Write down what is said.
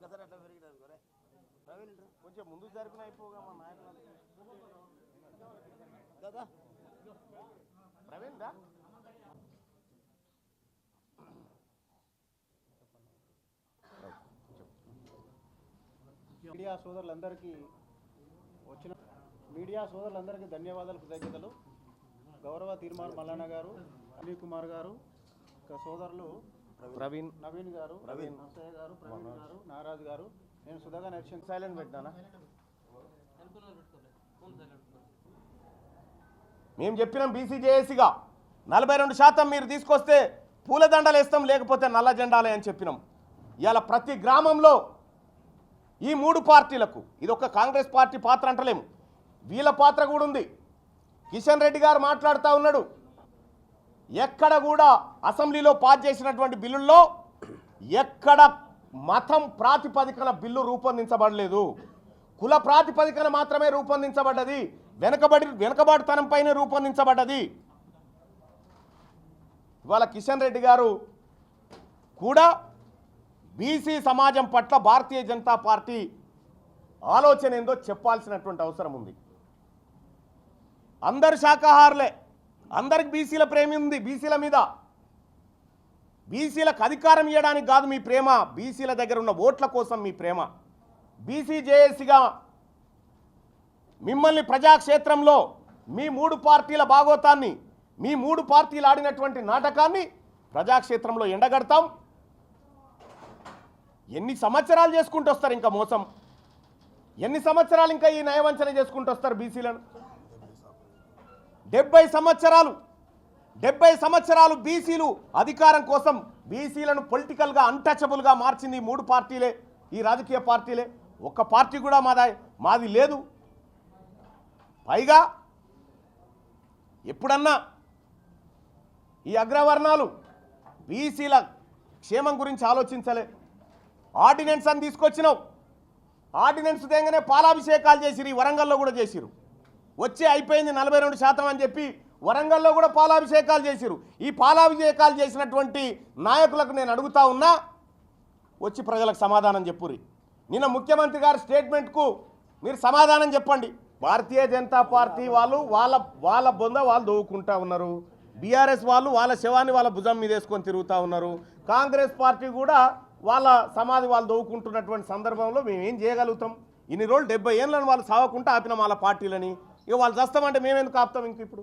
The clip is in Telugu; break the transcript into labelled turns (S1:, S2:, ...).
S1: ఒక్కసారి అట్లా పెరిగినారు కొరే. ప్రవీణ్
S2: కొంచెం ముందు జరిపిన అయిపోగా మా నాయన
S1: దాదా
S2: ప్రవీణ్ దా
S3: మీడియా సోదరులందరికీ వచ్చిన మీడియా సోదరులందరికీ ధన్యవాదాలు కృతజ్ఞతలు. గౌరవ తీర్మాన్ మల్లన్న గారు అనిల్ కుమార్ గారు సోదరులు
S2: ప్రవీణ్.
S3: నవీన్ గారు
S2: ప్రవీణ్.
S3: గారు ప్రవీణ్ గారు నారాజు గారు. నేను సుధాగా
S2: సైలెంట్ పెట్టినానా మేము చెప్పినాం బీసీజేఏసీగా నలభై రెండు శాతం మీరు తీసుకొస్తే పూలదండలు వేస్తాం లేకపోతే నల్ల జెండాలే అని చెప్పినాం. ఇవాళ ప్రతి గ్రామంలో ఈ మూడు పార్టీలకు ఇది ఒక కాంగ్రెస్ పార్టీ పాత్ర అంటలేము. వీళ్ళ పాత్ర కూడా ఉంది. కిషన్ రెడ్డి గారు మాట్లాడుతూ ఉన్నాడు. ఎక్కడ కూడా అసెంబ్లీలో పాస్ చేసినటువంటి బిల్లుల్లో ఎక్కడ మతం ప్రాతిపదికన బిల్లు రూపొందించబడలేదు. కుల ప్రాతిపదికన మాత్రమే రూపొందించబడ్డది. వెనకబడి వెనకబాటుతనంపైనే రూపొందించబడ్డది. ఇవాళ కిషన్ రెడ్డి గారు కూడా బీసీ సమాజం పట్ల భారతీయ జనతా పార్టీ ఆలోచన ఏందో చెప్పాల్సినటువంటి అవసరం ఉంది. అందరు శాకాహారులే అందరికి బీసీల ప్రేమ ఉంది బీసీల మీద. బీసీలకు అధికారం ఇవ్వడానికి కాదు మీ ప్రేమ బీసీల దగ్గర ఉన్న ఓట్ల కోసం మీ ప్రేమ. బీసీ జేఏసీగా మిమ్మల్ని ప్రజాక్షేత్రంలో మీ మూడు పార్టీల భాగోతాన్ని మీ మూడు పార్టీలు ఆడినటువంటి నాటకాన్ని ప్రజాక్షేత్రంలో ఎండగడతాం. ఎన్ని సంవత్సరాలు చేసుకుంటూ వస్తారు ఇంకా మోసం? ఎన్ని సంవత్సరాలు ఇంకా ఈ నయవంచన చేసుకుంటూ వస్తారు బీసీలను? డెబ్బై సంవత్సరాలు డెబ్బై సంవత్సరాలు బీసీలు అధికారం కోసం బీసీలను పొలిటికల్గా అన్టచబుల్గా మార్చింది ఈ మూడు పార్టీలే ఈ రాజకీయ పార్టీలే. ఒక్క పార్టీ కూడా మాదా మాది లేదు. పైగా ఎప్పుడన్నా ఈ అగ్రవర్ణాలు బీసీల క్షేమం గురించి ఆలోచించలే. ఆర్డినెన్స్ అని తీసుకొచ్చినావు. ఆర్డినెన్స్ దేగానే పాలాభిషేకాలు చేసిరు ఈ వరంగల్లో కూడా చేసిరు వచ్చి అయిపోయింది నలభై రెండు శాతం అని చెప్పి వరంగల్లో కూడా పాలాభిషేకాలు చేసిరు ఈ పాలాభిషేకాలు చేసినటువంటి నాయకులకు నేను అడుగుతా ఉన్నా వచ్చి ప్రజలకు సమాధానం చెప్పురి నిన్న ముఖ్యమంత్రి గారి స్టేట్మెంట్కు మీరు సమాధానం చెప్పండి. భారతీయ జనతా పార్టీ వాళ్ళు వాళ్ళ వాళ్ళ బొంద వాళ్ళు దోవుకుంటా ఉన్నారు. బీఆర్ఎస్ వాళ్ళు వాళ్ళ శవాన్ని వాళ్ళ భుజం మీద వేసుకొని తిరుగుతూ ఉన్నారు. కాంగ్రెస్ పార్టీ కూడా వాళ్ళ సమాధి వాళ్ళు దోవుకుంటున్నటువంటి సందర్భంలో మేము ఏం చేయగలుగుతాం? ఇన్ని రోజులు డెబ్బై ఏళ్ళని వాళ్ళు సావకుండా ఆపిన వాళ్ళ పార్టీలని ఇక వాళ్ళు చేస్తామంటే మేమెందుకు ఆపుతాం ఇంక ఇప్పుడు?